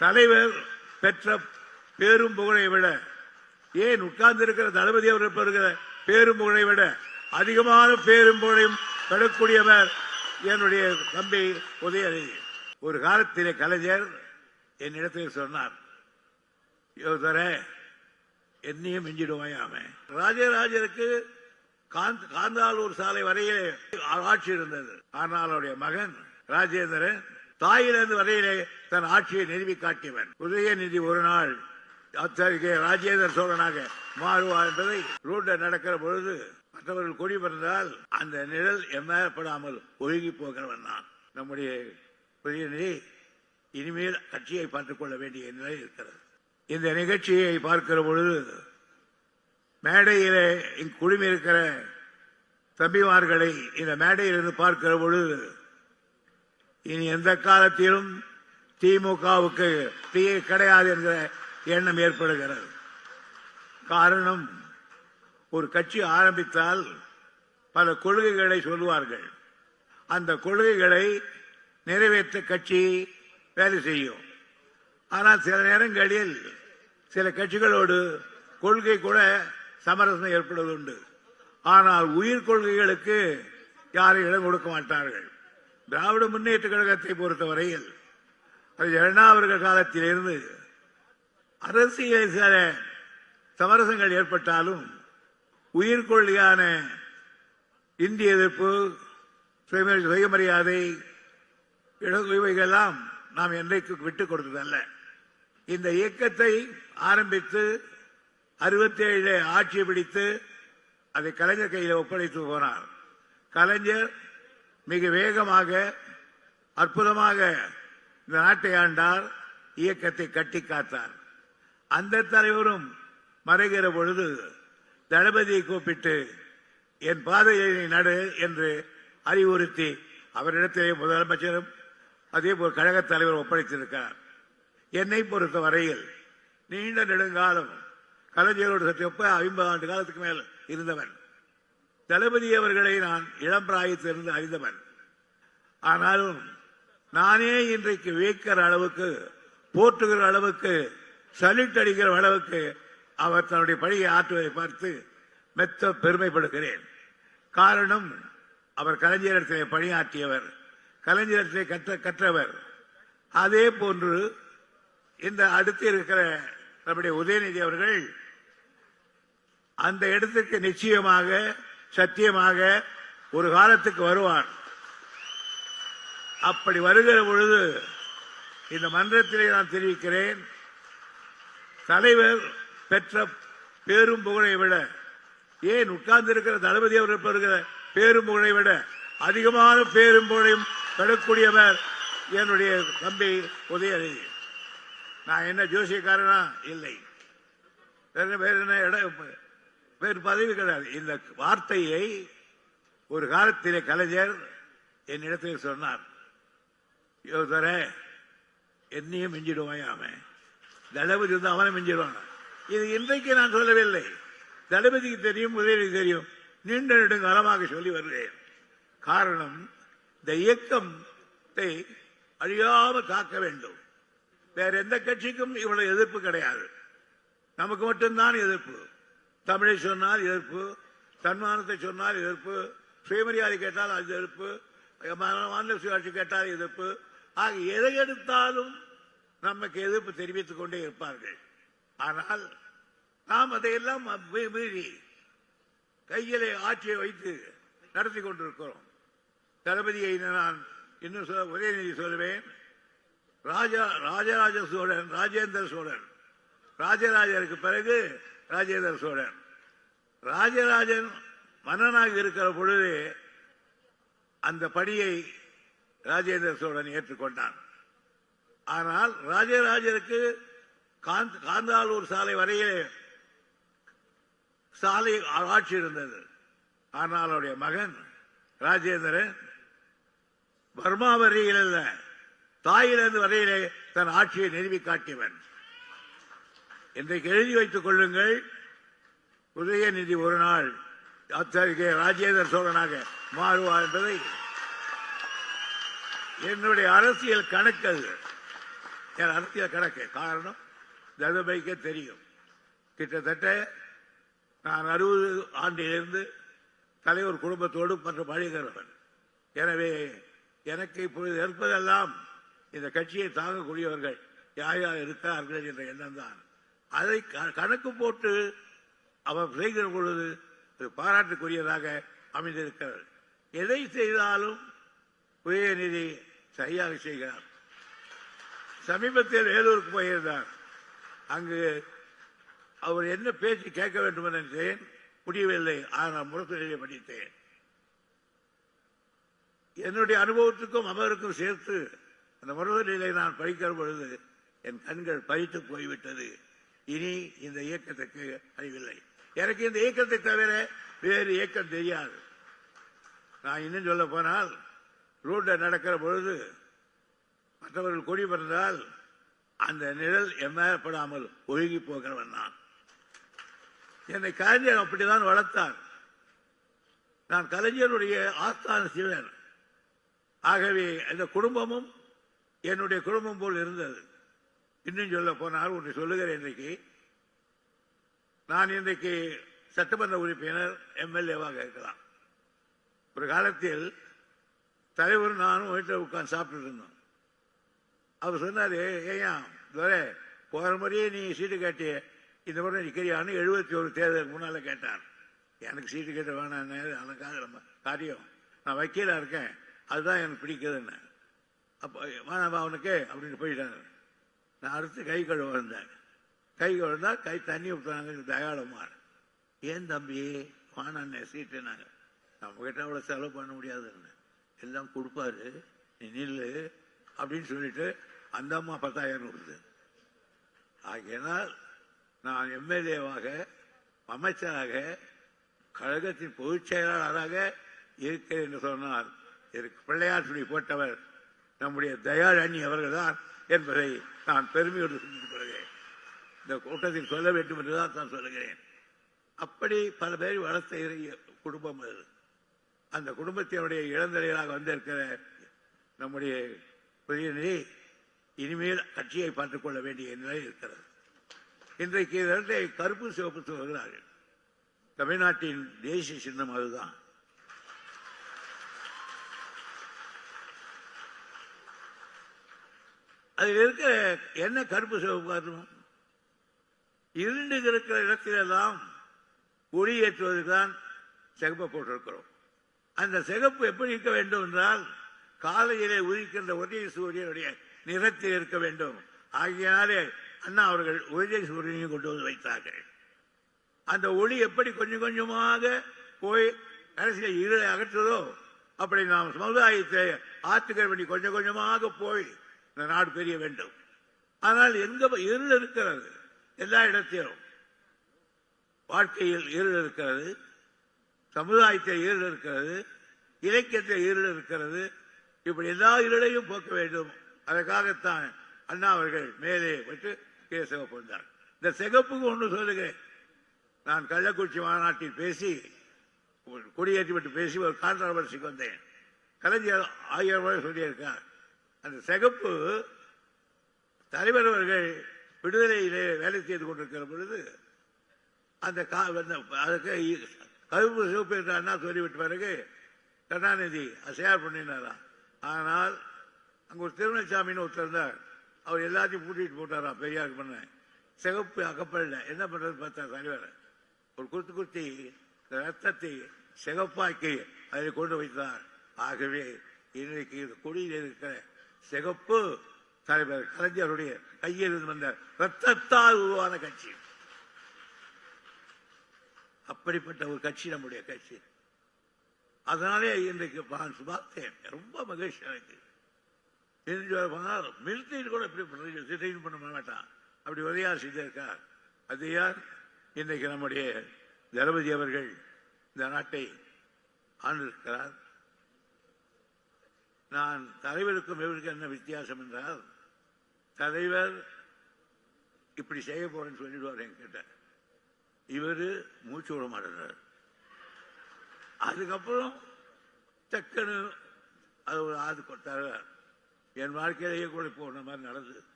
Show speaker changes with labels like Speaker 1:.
Speaker 1: தலைவர் பெற்ற பேரும் புகழை விட ஏன் உட்கார்ந்து இருக்கிற தளபதி அவர் பெறுகிற பேரும் புகழை விட அதிகமான பேரும் புகழையும் பெறக்கூடியவர் என்னுடைய தம்பி உதயநிதி. ஒரு காலத்திலே கலைஞர் என்னிடத்தில் சொன்னார் யோசரே என்னையும் மிஞ்சிடுவாயாம ராஜராஜருக்கு காந்த் காந்தாலூர் சாலை வரையிலே ஆட்சி இருந்தது. ஆனால் அவருடைய மகன் ராஜேந்திரன் தாயிலிருந்து வரையிலே தன் ஆட்சியை நிறுவி காட்டியவன். உதயநிதி ஒரு நாள் அத்தகைய ராஜேந்திர சோழனாக மாறுவார் என்பதை ரோட்ல நடக்கிற பொழுது மற்றவர்கள் கொடி பிறந்தால் அந்த நிழல் எம்மேறப்படாமல் ஒழுகி போகிறவன் நான். நம்முடைய உதயநிதி இனிமேல் கட்சியை பார்த்துக் கொள்ள வேண்டிய நிலை இருக்கிறது. இந்த நிகழ்ச்சியை பார்க்கிற பொழுது மேடையிலே இங்கு குழுமி இருக்கிற தம்பிமார்களை இந்த மேடையிலிருந்து பார்க்கிற பொழுது இனி எந்த காலத்திலும் திமுகவுக்கு தீயே கிடையாது என்கிற எண்ணம் ஏற்படுகிறது. காரணம் ஒரு கட்சி ஆரம்பித்தால் பல கொள்கைகளை சொல்லுவார்கள். அந்த கொள்கைகளை நிறைவேற்ற கட்சி வேலை செய்யும். ஆனால் சில நேரங்களில் சில கட்சிகளோடு கொள்கை கூட சமரசம் ஏற்படுவதுண்டு ஆனால் உயிர் கொள்கைகளுக்கு யாரும் இடம் கொடுக்க மாட்டார்கள். திராவிட முன்னேற்ற கழகத்தை பொறுத்தவரையில் அது இரண்டாவது காலத்திலிருந்து அரசியல் சில சமரசங்கள் ஏற்பட்டாலும் உயிர்கொள்ளியான இந்திய எதிர்ப்பு சுயமரியாதை இட- இவைகளெல்லாம் நாம் என்றைக்கு விட்டுக் கொடுத்ததல்ல. இந்த இயக்கத்தை ஆரம்பித்து அறுபத்தி ஏழு ஆட்சி பிடித்து அதை கலைஞர் கையில் ஒப்படைத்து போனார். கலைஞர் மிக வேகமாக அற்புதமாக இந்த நாட்டை ஆண்டார் இயக்கத்தை கட்டி காத்தார். அந்த தலைவரும் மறைகிற பொழுது தளபதியை கூப்பிட்டு என் பாதையை நீ நடு என்று அறிவுறுத்தி அவரிடத்திலே முதலமைச்சரும் அதே போல் கழகத் தலைவர் ஒப்படைத்திருக்கிறார். என்னை பொறுத்த வரையில் நீண்ட நெடுங்காலம் கலைஞரோடு சற்று ஒப்ப ஐம்பது ஆண்டு காலத்துக்கு மேல் இருந்தவன். தளபதி அவர்களை நான் இளம் பிராயத்திலிருந்து அறிந்தவன். ஆனாலும் நானே இன்றைக்கு வியக்கிற அளவுக்கு போற்றுகிற அளவுக்கு சல்யூட் அடிக்கிற அளவுக்கு அவர் தன்னுடைய பணியை ஆற்றுவதை பார்த்து மெத்த பெருமைப்படுகிறேன். காரணம் அவர் கலைஞரத்திலே பணியாற்றியவர் கலைஞரத்திலே கற்ற கற்றவர். அதே போன்று இந்த அடுத்து இருக்கிற நம்முடைய உதயநிதி அவர்கள் அந்த இடத்துக்கு நிச்சயமாக சத்தியமாக ஒரு காலத்துக்கு வருவான். அப்படி வருகிற பொழுது இந்த மன்றத்திலே நான் தெரிவிக்கிறேன் தலைவர் பெற்ற பேரும் புகழை விட ஏன் உட்கார்ந்து இருக்கிற தளபதி அவர் பெறுகிற பேரும் புகழை விட அதிகமான பேரும் புகழையும் பெறக்கூடியவர் என்னுடைய தம்பி உதயநிதி. நான் என்ன ஜோசியக்காரனா? இல்லை. வேற வேற என்ன இடம் வேறு பதவி கிடையாது. இந்த வார்த்தையை ஒரு காலத்திலே கலைஞர் என்னிடத்தில் சொன்னார். யோசர என்னையும் மிஞ்சிடுவாயாமே தளபதி வந்து அவனை மிஞ்சிடுவான். இது இன்றைக்கு நான் சொல்லவில்லை. தளபதிக்கு தெரியும் உதயநிதி தெரியும். நீண்ட நெடுங்காலமாக சொல்லி வருகிறேன். காரணம் இந்த இயக்கத்தை அழியாமல் காக்க வேண்டும். வேற எந்த கட்சிக்கும் இவ்வளவு எதிர்ப்பு கிடையாது. நமக்கு மட்டும்தான் எதிர்ப்பு. தமிழை சொன்னால் எதிர்ப்பு தன்மானத்தை சொன்னால் எதிர்ப்பு சுயமரியாதை கேட்டால் அது எதிர்ப்பு மாநில சுயாட்சி கேட்டால் எதிர்ப்பு. ஆக எதை எடுத்தாலும் நமக்கு எதிர்ப்பு தெரிவித்துக் கொண்டே இருப்பார்கள். ஆனால் நாம் அதையெல்லாம் மீறி கையிலே ஆட்சியை வைத்து நடத்தி கொண்டிருக்கிறோம். தளபதியை நான் இன்னும் உதயநிதி சொல்லுவேன் ராஜா ராஜராஜ சோழன் ராஜேந்திர சோழன். ராஜராஜருக்கு பிறகு ராஜேந்திர சோழன் ராஜராஜன் மன்னனாக இருக்கிற பொழுது அந்த பணியை ராஜேந்திர சோழன் ஏற்றுக்கொண்டான். ஆனால் ராஜராஜருக்கு காந்த்- காந்தாலூர் சாலை வரையிலே சாலை ஆட்சி இருந்தது. ஆனால் அவருடைய மகன் ராஜேந்திரன் பர்மா வரையில் அல்ல தாயிலிருந்து வரையிலே தன் ஆட்சியை நிறுவி காட்டியவன். இன்றைக்கு எழுதி வைத்துக் கொள்ளுங்கள். உதயநிதி ஒரு நாள் ஆச்சாரிய ராஜேந்திர சோழனாக மாறுவார் என்பதை. என்னுடைய அரசியல் கணக்கு அது. என் அரசியல் கணக்கு. காரணம் ததுபைக்கே தெரியும். கிட்டத்தட்ட நான் அறுபது ஆண்டிலிருந்து தலைவர் குடும்பத்தோடு மற்றும் பழகிறவன் எனவே எனக்கு இப்பொழுது இருப்பதெல்லாம் இந்த கட்சியை தாங்கக்கூடியவர்கள் யார் யார் இருக்கிறார்கள் என்ற எண்ணம் தான் அதை க- கணக்கு போட்டு அவர் செய்கிற பொழுது அது பாராட்டுக்குரியதாக அமைந்திருக்கிறது. எதை செய்தாலும் உதயநிதி சரியாக செய்கிறார். சமீபத்தில் வேலூருக்கு போயிருந்தார். அங்கு அவர் என்ன பேச்சு கேட்க வேண்டும் என்று நினைத்தேன் முடியவில்லை. ஆனால் முரசொலியை படித்தேன். என்னுடைய அனுபவத்துக்கும் அவருக்கும் சேர்த்து அந்த முரசொலியை நான் படிக்கிற பொழுது என் கண்கள் பறித்து போய்விட்டது. இனி இந்த இயக்கத்துக்கு அறிவில்லை. எனக்கு இந்த இயக்கத்தை தவிர வேறு இயக்கம் தெரியாது. நான் இன்னும் சொல்ல போனால் ரோட்ல நடக்கிற பொழுது மற்றவர்கள் கொடி பிறந்தால் அந்த நிழல் எம்மேறப்படாமல் ஒழுகி போகிறவன் நான். என்னை கலைஞர் அப்படிதான் வளர்த்தார். நான் கலைஞருடைய ஆஸ்தான சிவன். ஆகவே இந்த குடும்பமும் என்னுடைய குடும்பம் போல் இருந்தது. இன்னும் சொல்ல போனால் ஒன்று சொல்லுகிறேன் இன்றைக்கு நான் இன்றைக்கு சட்டமன்ற உறுப்பினர் எம்எல்ஏவாக இருக்கலாம். ஒரு காலத்தில் தலைவர் நானும் வீட்டில் உட்காந்து சாப்பிட்டு இருந்தோம். அவர் சொன்னார் ஏயா துரை போகிற முறையே நீ சீட்டு கேட்டிய. இந்த முறை நிற்கிறியான்னு எழுபத்தி ஒரு தேர்தலுக்கு முன்னால் கேட்டார். எனக்கு சீட்டு கேட்ட வேணாம் அதுக்காக நம்ம காரியம். நான் வக்கீலாக இருக்கேன். அதுதான் எனக்கு பிடிக்குதுன்னு. அப்போ வேணாம் அவனுக்கு அப்படின்னு போயிட்டாங்க நான் அடுத்து கை கழுவ வந்தேன். கை கழுந்தா கை தண்ணி ஊற்றுறாங்க தயாளமா ஏன் தம்பி? வானாண்ணே நெசிட்டுனாங்க. நம்ம கிட்ட அவ்வளோ செலவு பண்ண முடியாதுன்னு. எல்லாம் கொடுப்பாரு. நீ நில்லு அப்படின்னு சொல்லிட்டு அந்த அம்மா பத்தாயிரம் கொடுத்து ஆகையினால் நான் எம்எல்ஏவாக அமைச்சராக கழகத்தின் பொதுச் செயலாளராக இருக்கிறேன் என்று சொன்னால் இதற்கு பிள்ளையார் சொல்லி போட்டவர் நம்முடைய தயாராணி அவர்கள் தான் என்பதை நான் பெருமையோடு சிந்தித்துக் கொள்கிறேன். இந்த கூட்டத்தில் சொல்ல வேண்டும் என்றுதான் நான் சொல்லுகிறேன். அப்படி பல பேர் வளர்த்த குடும்பம் அது. அந்த குடும்பத்தினுடைய இளந்தலைகளாக வந்திருக்கிற நம்முடைய பிரதிநிதி இனிமேல் கட்சியை பார்த்துக் கொள்ள வேண்டிய நிலை இருக்கிறது. இன்றைக்கு இரண்டை கருப்பு சிவப்பு சொல்கிறார்கள் தமிழ்நாட்டின் தேசிய சின்னம் அதுதான். அதில் இருக்கிற என்ன கருப்பு சிவப்பு காரணம்? இருண்டு இருக்கிற இடத்திலெல்லாம் ஒளி ஏற்றுவதுதான் சிகப்பை போட்டிருக்கிறோம். அந்த சிகப்பு எப்படி இருக்க வேண்டும் என்றால் காலையிலே உதிக்கின்ற உதய சூரியனுடைய நிறத்தில் இருக்க வேண்டும். ஆகியனாலே அண்ணா அவர்கள் உதய சூரியனையும் கொண்டு வந்து வைத்தார்கள். அந்த ஒளி எப்படி கொஞ்சம் கொஞ்சமாக போய் கடைசியில் இருளை அகற்றுதோ அப்படி நாம் சமுதாயத்தை ஆற்றுகள் பண்ணி கொஞ்சம் கொஞ்சமாக போய் இந்த நாடு பெரிய வேண்டும். ஆனால் எங்க இருள் இருக்கிறது? எல்லா இடத்திலும். வாழ்க்கையில் இருள் இருக்கிறது. சமுதாயத்தில் இருள் இருக்கிறது. இலக்கியத்தில் இருள் இருக்கிறது. இப்படி எல்லா இருளையும் போக்க வேண்டும். அதற்காகத்தான் அண்ணா அவர்கள் மேலே விட்டு கீழே சிவப்பு வந்தார். இந்த சிகப்புக்கு ஒன்று சொல்லுகிறேன். நான் கள்ளக்குறிச்சி மாநாட்டில் பேசி ஒரு கொடியேற்றி விட்டு பேசி ஒரு கான்ட்ரவர்சிக்கு வந்தேன். கலைஞர் ஆயிரம் ரூபாய் சொல்லியிருக்கார். அந்த சிகப்பு தலைவர் அவர்கள் விடுதலையிலே வேலை செய்து கொண்டிருக்கிற பொழுது அந்த அதுக்கு கருப்பு சிவப்பு என்று அண்ணா சொல்லிவிட்ட பிறகு கருணாநிதி அசையார் பண்ணினாராம் ஆனால் அங்கே ஒரு திருநெல்சாமின்னு ஒருத்தர் இருந்தார். அவர் எல்லாத்தையும் பூட்டிட்டு போட்டாராம் பெரியார் பண்ண. சிகப்பு அகப்படல. என்ன பண்றது பார்த்தா தலைவர்? ஒரு குத்து குத்தி ரத்தத்தை சிகப்பாக்கி அதில் கொண்டு வைத்தார். ஆகவே இன்றைக்கு இந்த கொடியில் இருக்கிற சிகப்பு தலைவர் கலைஞருடைய கையில் இருந்து வந்த ரத்தத்தால் உருவான கட்சி. அப்படிப்பட்ட ஒரு கட்சி நம்முடைய கட்சி. அதனாலே இன்றைக்கு நான் பார்த்தேன் ரொம்ப மகிழ்ச்சி எனக்கு. மிலிட்டரி கூட இப்படி பண்ண மாட்டான். அப்படி உதயார் செய்திருக்கார் அது யார் இன்றைக்கு நம்முடைய தளபதி அவர்கள் இந்த நாட்டை ஆண்டிருக்கிறார். நான் தலைவருக்கும் இவருக்கும் என்ன வித்தியாசம் என்றால் தலைவர் இப்படி செய்ய போறேன்னு சொல்லிடுவார் என்கிட்ட. இவர் மூச்சு விட மாட்டார் அதுக்கப்புறம் டக்குன்னு அது ஒரு ஆது கொடுத்தார். என் வாழ்க்கையிலேயே கூட போன மாதிரி நடந்தது.